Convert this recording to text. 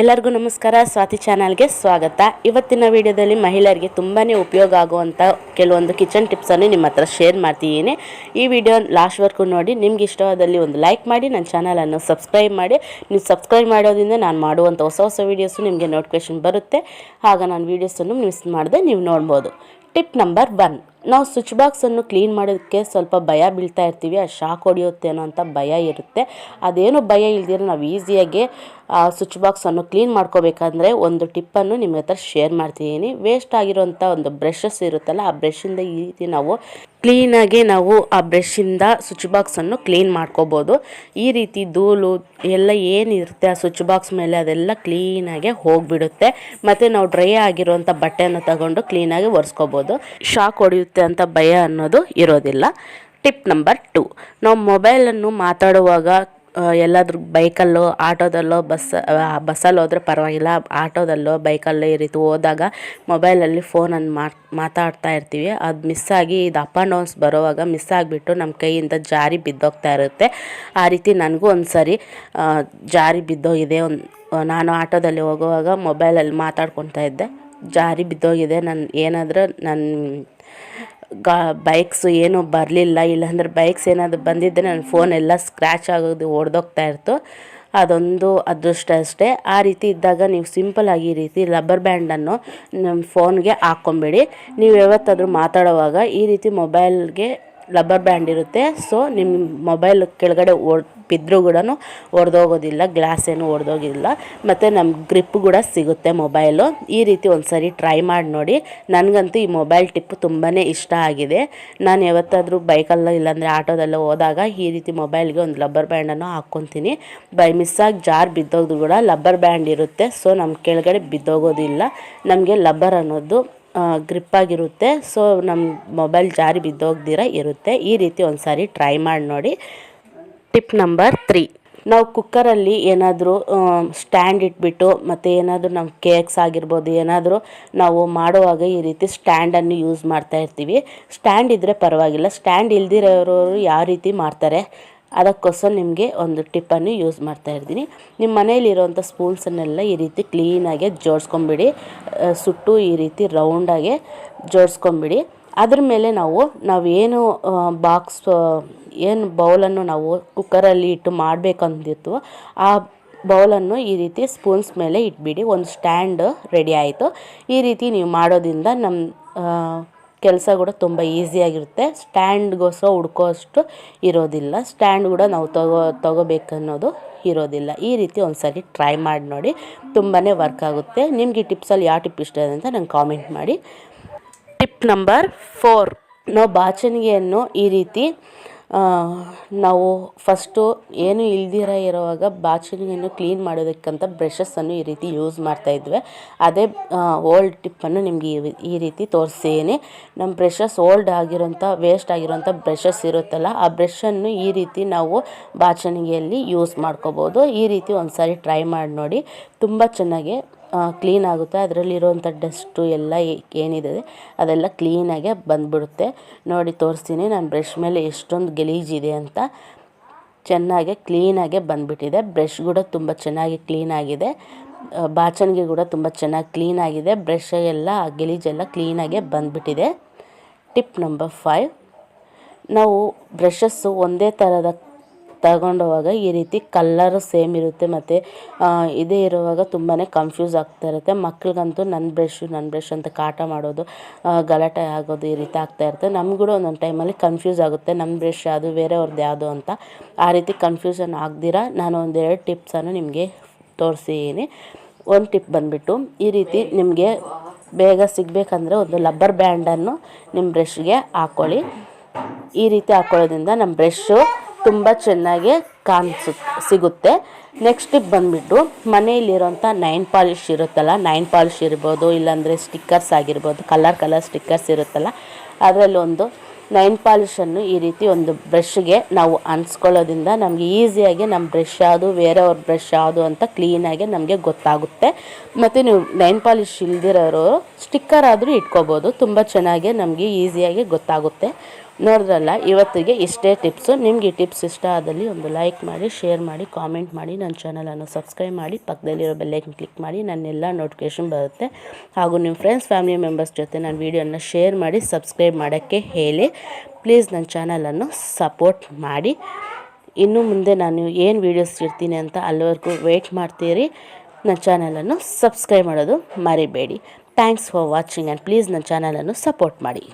ಎಲ್ಲರಿಗೂ ನಮಸ್ಕಾರ, ಸ್ವಾತಿ ಚಾನಲ್ಗೆ ಸ್ವಾಗತ. ಇವತ್ತಿನ ವಿಡಿಯೋದಲ್ಲಿ ಮಹಿಳೆಯರಿಗೆ ತುಂಬಾ ಉಪಯೋಗ ಆಗುವಂಥ ಕೆಲವೊಂದು ಕಿಚನ್ ಟಿಪ್ಸನ್ನು ನಿಮ್ಮ ಹತ್ರ ಶೇರ್ ಮಾಡ್ತಿದ್ದೀನಿ. ಈ ವಿಡಿಯೋ ಲಾಸ್ಟ್ವರೆಗೂ ನೋಡಿ, ನಿಮ್ಗೆ ಇಷ್ಟವಾದಲ್ಲಿ ಒಂದು ಲೈಕ್ ಮಾಡಿ, ನನ್ನ ಚಾನಲನ್ನು ಸಬ್ಸ್ಕ್ರೈಬ್ ಮಾಡಿ. ನೀವು ಸಬ್ಸ್ಕ್ರೈಬ್ ಮಾಡೋದ್ರಿಂದ ನಾನು ಮಾಡುವಂಥ ಹೊಸ ಹೊಸ ವೀಡಿಯೋಸು ನಿಮಗೆ ನೋಟಿಫಿಕೇಶನ್ ಬರುತ್ತೆ. ಆಗ ನಾನು ವೀಡಿಯೋಸನ್ನು ಮಿಸ್ ಮಾಡದೆ ನೀವು ನೋಡ್ಬೋದು. ಟಿಪ್ ನಂಬರ್ ಒನ್ ನಾವು ಸ್ವಿಚ್ ಬಾಕ್ಸನ್ನು ಕ್ಲೀನ್ ಮಾಡೋದಕ್ಕೆ ಸ್ವಲ್ಪ ಭಯ ಬೀಳ್ತಾ ಇರ್ತೀವಿ. ಅದು ಶಾಕ್ ಹೊಡೆಯುತ್ತೇನೋ ಅಂತ ಭಯ ಇರುತ್ತೆ. ಅದೇನು ಭಯ ಇಲ್ದಿರೋ ನಾವು ಈಸಿಯಾಗಿ ಆ ಸ್ವಿಚ್ ಬಾಕ್ಸನ್ನು ಕ್ಲೀನ್ ಮಾಡ್ಕೋಬೇಕಂದ್ರೆ ಒಂದು ಟಿಪ್ಪನ್ನು ನಿಮ್ಮ ಹತ್ರ ಶೇರ್ ಮಾಡ್ತಿದ್ದೀನಿ. ವೇಸ್ಟ್ ಆಗಿರುವಂಥ ಒಂದು ಬ್ರಷಸ್ ಇರುತ್ತಲ್ಲ ಆ ಬ್ರಷಿಂದ ಈ ರೀತಿ ನಾವು ಕ್ಲೀನಾಗಿ ನಾವು ಆ ಬ್ರಷಿಂದ ಸ್ವಿಚ್ ಬಾಕ್ಸನ್ನು ಕ್ಲೀನ್ ಮಾಡ್ಕೋಬೋದು. ಈ ರೀತಿ ಧೂಳು ಎಲ್ಲ ಏನಿರುತ್ತೆ ಆ ಸ್ವಿಚ್ ಬಾಕ್ಸ್ ಮೇಲೆ ಅದೆಲ್ಲ ಕ್ಲೀನಾಗೆ ಹೋಗಿಬಿಡುತ್ತೆ. ಮತ್ತು ನಾವು ಡ್ರೈ ಆಗಿರುವಂಥ ಬಟ್ಟೆಯನ್ನು ತಗೊಂಡು ಕ್ಲೀನಾಗಿ ಒರೆಸ್ಕೋಬೋದು. ಶಾಕ್ ಹೊಡೆಯುತ್ತೆ ಅಂತ ಭಯ ಅನ್ನೋದು ಇರೋದಿಲ್ಲ. ಟಿಪ್ ನಂಬರ್ ಟು ನಾವು ಮೊಬೈಲನ್ನು ಮಾತಾಡುವಾಗ ಆ, ಎಲ್ಲಾದ್ರೂ ಬೈಕಲ್ಲೋ, ಆಟೋದಲ್ಲೋ, ಬಸ್ ಬಸ್ಸಲ್ಲಿ ಹೋದ್ರೆ ಪರವಾಗಿಲ್ಲ. ಆಟೋದಲ್ಲೋ, ಬೈಕಲ್ಲೋ ಈ ರೀತಿ ಹೋದಾಗ ಮೊಬೈಲಲ್ಲಿ ಫೋನನ್ನು ಮಾತು, ಮಾತಾಡ್ತಾ ಇರ್ತೀವಿ. ಅದು ಮಿಸ್ ಆಗಿ ಇದು ಅಪ್ ಆ್ಯಂಡ್ ಡೌನ್ಸ್ ಬರೋವಾಗ ಮಿಸ್ ಆಗಿಬಿಟ್ಟು ನಮ್ಮ ಕೈಯಿಂದ ಜಾರಿ ಬಿದ್ದೋಗ್ತಾ ಇರುತ್ತೆ. ಆ ರೀತಿ ನನಗೂ ಒಂದು ಸರಿ ಜಾರಿ ಬಿದ್ದೋಗಿದೆ. ಒಂದು ನಾನು ಆಟೋದಲ್ಲಿ ಹೋಗುವಾಗ ಮೊಬೈಲಲ್ಲಿ ಮಾತಾಡ್ಕೊತಾ ಇದ್ದೆ. ಜಾರಿ ಬಿದ್ದೋಗಿದೆ. ನನ್ನ ಏನಾದರೂ ನನ್ನ ಗಾ ಬೈಕ್ಸು ಏನೂ ಬರಲಿಲ್ಲ. ಇಲ್ಲಾಂದ್ರೆ ಬೈಕ್ಸ್ ಏನಾದರೂ ಬಂದಿದ್ದರೆ ನನ್ನ ಫೋನ್ ಎಲ್ಲ ಸ್ಕ್ರ್ಯಾಚ್ ಆಗೋದು ಒಡೆದೋಗ್ತಾ ಇತ್ತು. ಅದೊಂದು ಅದೃಷ್ಟ ಅಷ್ಟೇ. ಆ ರೀತಿ ಇದ್ದಾಗ ನೀವು ಸಿಂಪಲಾಗಿ ಈ ರೀತಿ ರಬ್ಬರ್ ಬ್ಯಾಂಡನ್ನು ನಮ್ಮ ಫೋನ್ಗೆ ಹಾಕ್ಕೊಂಬಿಡಿ. ನೀವು ಯಾವತ್ತಾದರೂ ಮಾತಾಡುವಾಗ ಈ ರೀತಿ ಮೊಬೈಲ್ಗೆ ರಬ್ಬರ್ ಬ್ಯಾಂಡ್ ಇರುತ್ತೆ. ಸೊ ನಿಮ್ಮ ಮೊಬೈಲ್ ಕೆಳಗಡೆ ಒಡ್ ಬಿದ್ದರೂ ಕೂಡ ಒಡೆದೋಗೋದಿಲ್ಲ ಗ್ಲಾಸ್ ಏನು ಒಡೆದೋಗಿಲ್ಲ ಮತ್ತು ನಮ್ಮ ಗ್ರಿಪ್ ಕೂಡ ಸಿಗುತ್ತೆ ಮೊಬೈಲು ಈ ರೀತಿ ಒಂದು ಸರಿ ಟ್ರೈ ಮಾಡಿ ನೋಡಿ. ನನಗಂತೂ ಈ ಮೊಬೈಲ್ ಟಿಪ್ ತುಂಬಾ ಇಷ್ಟ ಆಗಿದೆ. ನಾನು ಯಾವತ್ತಾದರೂ ಬೈಕಲ್ಲೋ ಇಲ್ಲಾಂದರೆ ಆಟೋದಲ್ಲೋ ಹೋದಾಗ ಈ ರೀತಿ ಮೊಬೈಲ್ಗೆ ಒಂದು ರಬ್ಬರ್ ಬ್ಯಾಂಡನ್ನು ಹಾಕ್ಕೊತೀನಿ. ಬೈ ಮಿಸ್ಸಾಗಿ ಜಾರ್ ಬಿದ್ದೋದ್ರು ಕೂಡ ರಬ್ಬರ್ ಬ್ಯಾಂಡ್ ಇರುತ್ತೆ. ಸೊ ನಮ್ಮ ಕೆಳಗಡೆ ಬಿದ್ದೋಗೋದಿಲ್ಲ. ನಮಗೆ ಲಬ್ಬರ್ ಅನ್ನೋದು ಗ್ರಿಪ್ ಆಗಿರುತ್ತೆ. ಸೊ ನಮ್ಮ ಮೊಬೈಲ್ ಜಾರಿ ಬಿದ್ದೋಗ್ದಿರ ಇರುತ್ತೆ. ಈ ರೀತಿ ಒಂದು ಸಾರಿ ಟ್ರೈ ಮಾಡಿ ನೋಡಿ. ಟಿಪ್ ನಂಬರ್ ತ್ರೀ ನಾವು ಕುಕ್ಕರಲ್ಲಿ ಏನಾದರೂ ಸ್ಟ್ಯಾಂಡ್ ಇಟ್ಬಿಟ್ಟು ಮತ್ತು ಏನಾದರೂ ನಮ್ಮ ಕೇಕ್ಸ್ ಆಗಿರ್ಬೋದು, ಏನಾದರೂ ನಾವು ಮಾಡುವಾಗ ಈ ರೀತಿ ಸ್ಟ್ಯಾಂಡನ್ನು ಯೂಸ್ ಮಾಡ್ತಾ ಇರ್ತೀವಿ. ಸ್ಟ್ಯಾಂಡ್ ಇದ್ದರೆ ಪರವಾಗಿಲ್ಲ. ಸ್ಟ್ಯಾಂಡ್ ಇಲ್ದಿರೋರು ಯಾವ ರೀತಿ ಮಾಡ್ತಾರೆ? ಅದಕ್ಕೋಸ್ಕರ ನಿಮಗೆ ಒಂದು ಟಿಪ್ಪನ್ನು ಯೂಸ್ ಮಾಡ್ತಾ ಇರ್ತೀನಿ. ನಿಮ್ಮ ಮನೇಲಿರುವಂಥ ಸ್ಪೂನ್ಸನ್ನೆಲ್ಲ ಈ ರೀತಿ ಕ್ಲೀನಾಗೆ ಜೋಡಿಸ್ಕೊಂಬಿಡಿ. ಸುಟ್ಟು ಈ ರೀತಿ ರೌಂಡಾಗೆ ಜೋಡಿಸ್ಕೊಂಬಿಡಿ. ಅದ್ರ ಮೇಲೆ ನಾವು ನಾವೇನು ಬಾಕ್ಸ್ ಏನು ಬೌಲನ್ನು ನಾವು ಕುಕ್ಕರಲ್ಲಿ ಇಟ್ಟು ಮಾಡಬೇಕಂದಿತ್ತು ಆ ಬೌಲನ್ನು ಈ ರೀತಿ ಸ್ಪೂನ್ಸ್ ಮೇಲೆ ಇಟ್ಬಿಡಿ. ಒಂದು ಸ್ಟ್ಯಾಂಡ್ ರೆಡಿ ಆಯಿತು. ಈ ರೀತಿ ನೀವು ಮಾಡೋದ್ರಿಂದ ನಮ್ಮ ಕೆಲಸ ಕೂಡ ತುಂಬ ಈಸಿಯಾಗಿರುತ್ತೆ ಸ್ಟ್ಯಾಂಡ್ಗೋಸ್ಕರ ಹುಡ್ಕೋ ಅಷ್ಟು ಇರೋದಿಲ್ಲ. ಸ್ಟ್ಯಾಂಡ್ ಕೂಡ ನಾವು ತಗೋ, ತಗೋಬೇಕನ್ನೋದು ಇರೋದಿಲ್ಲ. ಈ ರೀತಿ ಒಂದು ಸರಿ ಟ್ರೈ ಮಾಡಿ ನೋಡಿ. ತುಂಬಾ ವರ್ಕ್ ಆಗುತ್ತೆ. ನಿಮಗೆ ಈ ಟಿಪ್ಸಲ್ಲಿ ಯಾವ ಟಿಪ್ ಇಷ್ಟ ಇದೆ ಅಂತ ನಂಗೆ ಕಾಮೆಂಟ್ ಮಾಡಿ. ಟಿಪ್ ನಂಬರ್ ಫೋರ್ ನಾವು ಬಾಚಣಿಗೆಯನ್ನು ಈ ರೀತಿ ನಾವು ಫಸ್ಟು ಏನು ಇಲ್ದಿರ ಇರುವಾಗ ಬಾಚಣಿಗೆಯನ್ನು ಕ್ಲೀನ್ ಮಾಡೋದಕ್ಕಂತ ಬ್ರಷಸ್ಸನ್ನು ಈ ರೀತಿ ಯೂಸ್ ಮಾಡ್ತಾ ಇದ್ವಿ. ಅದೇ ಓಲ್ಡ್ ಟಿಪ್ಪನ್ನು ನಿಮಗೆ ಈ- ಈ ರೀತಿ ತೋರಿಸ್ತೀನಿ ನಮ್ಮ ಬ್ರಷಸ್ ಓಲ್ಡ್ ಆಗಿರೋಂಥ, ವೇಸ್ಟ್ ಆಗಿರೋಂಥ ಬ್ರಷಸ್ ಇರುತ್ತಲ್ಲ, ಆ ಬ್ರಷನ್ನು ಈ ರೀತಿ ನಾವು ಬಾಚಣಿಗೆಯಲ್ಲಿ ಯೂಸ್ ಮಾಡ್ಕೋಬೋದು. ಈ ರೀತಿ ಒಂದು ಸಾರಿ ಟ್ರೈ ಮಾಡಿ ನೋಡಿ. ತುಂಬ ಚೆನ್ನಾಗಿ ಕ್ಲೀನ್ ಆಗುತ್ತೆ. ಅದರಲ್ಲಿರುವಂಥ ಡಸ್ಟು ಎಲ್ಲ ಏನಿದೆ, ಅದೆಲ್ಲ ಕ್ಲೀನಾಗೆ ಬಂದ್ಬಿಡುತ್ತೆ. ನೋಡಿ, ತೋರಿಸ್ತೀನಿ. ನಾನು ಬ್ರಷ್ ಮೇಲೆ ಎಷ್ಟೊಂದು ಗಲೀಜಿದೆ ಅಂತ. ಚೆನ್ನಾಗೆ ಕ್ಲೀನಾಗೆ ಬಂದ್ಬಿಟ್ಟಿದೆ. ಬ್ರಷ್ ಕೂಡ ತುಂಬ ಚೆನ್ನಾಗಿ ಕ್ಲೀನಾಗಿದೆ ಬಾಚಣಿಗೆ ಕೂಡ ತುಂಬ ಚೆನ್ನಾಗಿ ಕ್ಲೀನಾಗಿದೆ ಬ್ರಷ್ ಎಲ್ಲ ಗಲೀಜೆಲ್ಲ ಕ್ಲೀನಾಗೆ ಬಂದ್ಬಿಟ್ಟಿದೆ. ಟಿಪ್ ನಂಬರ್ ಫೈವ್ ನಾವು ಬ್ರಷಸ್ಸು ಒಂದೇ ಥರದ ತಗೊಂಡೋವಾಗ ಈ ರೀತಿ ಕಲ್ಲರ್ ಸೇಮ್ ಇರುತ್ತೆ ಮತ್ತು ಇದೇ ಇರುವಾಗ ತುಂಬಾ ಕನ್ಫ್ಯೂಸ್ ಆಗ್ತಾ ಇರುತ್ತೆ. ಮಕ್ಳಿಗಂತೂ ನನ್ನ ಬ್ರಷ್ ನನ್ನ ಬ್ರಷ್ ಅಂತ ಕಾಟ ಮಾಡೋದು ಗಲಾಟೆ ಆಗೋದು ಈ ರೀತಿ ಆಗ್ತಾ ಇರುತ್ತೆ. ನಮ್ಗೆ ಒಂದೊಂದು ಟೈಮಲ್ಲಿ ಕನ್ಫ್ಯೂಸ್ ಆಗುತ್ತೆ. ನಮ್ಮ ಬ್ರಷ್ ಯಾವುದು ಬೇರೆಯವ್ರದ್ದು ಯಾವುದು ಅಂತ. ಆ ರೀತಿ ಕನ್ಫ್ಯೂಷನ್ ಆಗದಿರ ನಾನು ಒಂದೆರಡು ಟಿಪ್ಸನ್ನು ನಿಮಗೆ ತೋರಿಸಿದ್ದೀನಿ ಒಂದು ಟಿಪ್ ಬಂದುಬಿಟ್ಟು, ಈ ರೀತಿ ನಿಮಗೆ ಬೇಗ ಸಿಗಬೇಕಂದ್ರೆ ಒಂದು ಲಬ್ಬರ್ ಬ್ಯಾಂಡನ್ನು ನಿಮ್ಮ ಬ್ರಷ್ಗೆ ಹಾಕ್ಕೊಳ್ಳಿ ಈ ರೀತಿ ಹಾಕ್ಕೊಳ್ಳೋದ್ರಿಂದ ನಮ್ಮ ಬ್ರಷ್ಷು ತುಂಬ ಚೆನ್ನಾಗಿ ಕಾಣಿಸು ಸಿಗುತ್ತೆ. ನೆಕ್ಸ್ಟ್ ಬಂದುಬಿಟ್ಟು ಮನೆಯಲ್ಲಿರೋಂಥ ನೈನ್ ಪಾಲಿಷ್ ಇರುತ್ತಲ್ಲ, ನೈನ್ ಪಾಲಿಷ್ ಇರ್ಬೋದು, ಇಲ್ಲಾಂದರೆ ಸ್ಟಿಕ್ಕರ್ಸ್ ಆಗಿರ್ಬೋದು, ಕಲರ್ ಕಲರ್ ಸ್ಟಿಕ್ಕರ್ಸ್ ಇರುತ್ತಲ್ಲ, ಅದರಲ್ಲೊಂದು ನೈನ್ ಪಾಲಿಷನ್ನು ಈ ರೀತಿ ಒಂದು ಬ್ರಷ್ಗೆ ನಾವು ಅನ್ಸ್ಕೊಳ್ಳೋದ್ರಿಂದ ನಮಗೆ ಈಸಿಯಾಗಿ ನಮ್ಮ ಬ್ರಷ್ ಯಾವುದು, ಬೇರೆಯವ್ರ ಬ್ರಷ್ ಯಾವುದು ಅಂತ ಕ್ಲೀನಾಗಿ ನಮಗೆ ಗೊತ್ತಾಗುತ್ತೆ. ಮತ್ತು ನೀವು ನೈನ್ ಪಾಲಿಷ್ ಇಲ್ದಿರೋರು, ಸ್ಟಿಕ್ಕರ್ ಆದರೂ ಇಟ್ಕೋಬೋದು, ತುಂಬ ಚೆನ್ನಾಗಿ ನಮಗೆ ಈಸಿಯಾಗಿ ಗೊತ್ತಾಗುತ್ತೆ. ನೋಡಿದ್ರಲ್ಲ, ಇವತ್ತಿಗೆ ಇಷ್ಟೇ ಟಿಪ್ಸು ನಿಮಗೆ ಈ ಟಿಪ್ಸ್ ಇಷ್ಟ ಆದಲ್ಲಿ ಒಂದು ಲೈಕ್ ಮಾಡಿ ಶೇರ್ ಮಾಡಿ ಕಾಮೆಂಟ್ ಮಾಡಿ ನನ್ನ ಚಾನಲನ್ನು ಸಬ್ಸ್ಕ್ರೈಬ್ ಮಾಡಿ, ಪಕ್ಕದಲ್ಲಿರೋ ಬೆಲ್ಲೈಕನ್ ಕ್ಲಿಕ್ ಮಾಡಿ, ನನ್ನೆಲ್ಲ ನೋಟಿಫಿಕೇಷನ್ ಬರುತ್ತೆ. ಹಾಗೂ ನಿಮ್ಮ ಫ್ರೆಂಡ್ಸ್ ಫ್ಯಾಮಿಲಿ ಮೆಂಬರ್ಸ್ ಜೊತೆ ನಾನು ವೀಡಿಯೋನ ಶೇರ್ ಮಾಡಿ ಸಬ್ಸ್ಕ್ರೈಬ್ ಮಾಡೋಕ್ಕೆ ಹೇಳಿ. ಪ್ಲೀಸ್ ನನ್ನ ಚಾನಲನ್ನು ಸಪೋರ್ಟ್ ಮಾಡಿ. ಇನ್ನು ಮುಂದೆ ನಾನು ಏನು ವೀಡಿಯೋಸ್ ಇರ್ತೀನಿ ಅಂತ ಅಲ್ಲಿವರೆಗೂ ವೆಯ್ಟ್ ಮಾಡ್ತೀರಿ ನನ್ನ ಚಾನಲನ್ನು ಸಬ್ಸ್ಕ್ರೈಬ್ ಮಾಡೋದು ಮರಿಬೇಡಿ. Thanks for watching and please ನನ್ನ ಚಾನಲನ್ನು ಸಪೋರ್ಟ್ ಮಾಡಿ.